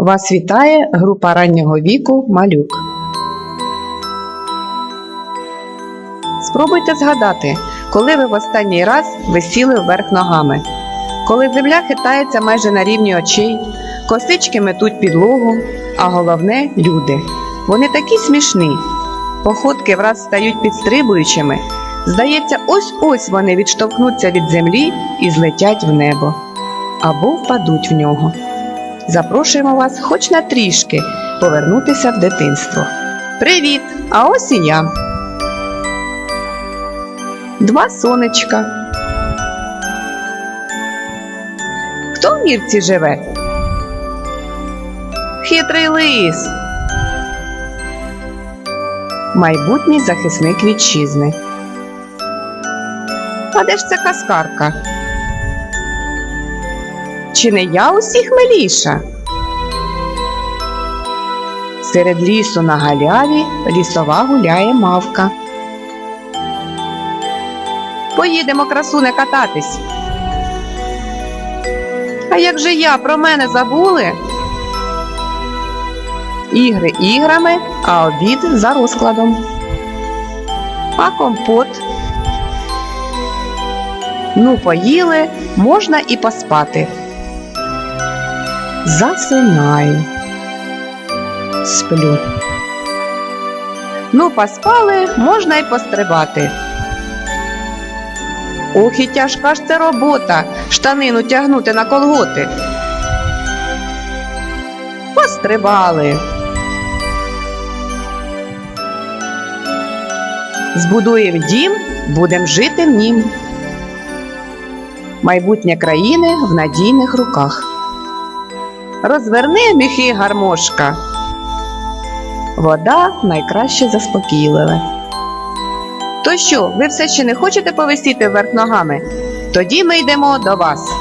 Вас вітає група раннього віку Малюк. Спробуйте згадати, коли ви в останній раз висіли вверх ногами, коли земля хитається майже на рівні очей, косички метуть підлогу, а головне люди. Вони такі смішні. Походки враз стають підстрибуючими. Здається, ось-ось вони відштовхнуться від землі і злетять в небо або впадуть в нього. Запрошуємо вас хоч на трішки повернутися в дитинство. Привіт! А ось і я. Два сонечка. Хто в мірці живе? Хитрий лис. Майбутній захисник вітчизни. А де ж ця каскарка? Чи не я усіх миліша? Серед лісу на галяві лісова гуляє мавка. Поїдемо, красуне, кататись. А як же я про мене забули? Ігри іграми, а обід за розкладом. А компот. Ну, поїли, можна і поспати. Засинаю. Сплю. Ну, поспали, можна й пострибати. Ох і тяжка ж це робота штанину тягнути на колготи. Пострибали. Збудуєм дім, будем жити в нім. Майбутнє країни в надійних руках. Розверни міхи гармошка. Вода найкраще заспокійливе. То що, ви все ще не хочете повисіти вверх ногами? Тоді ми йдемо до вас.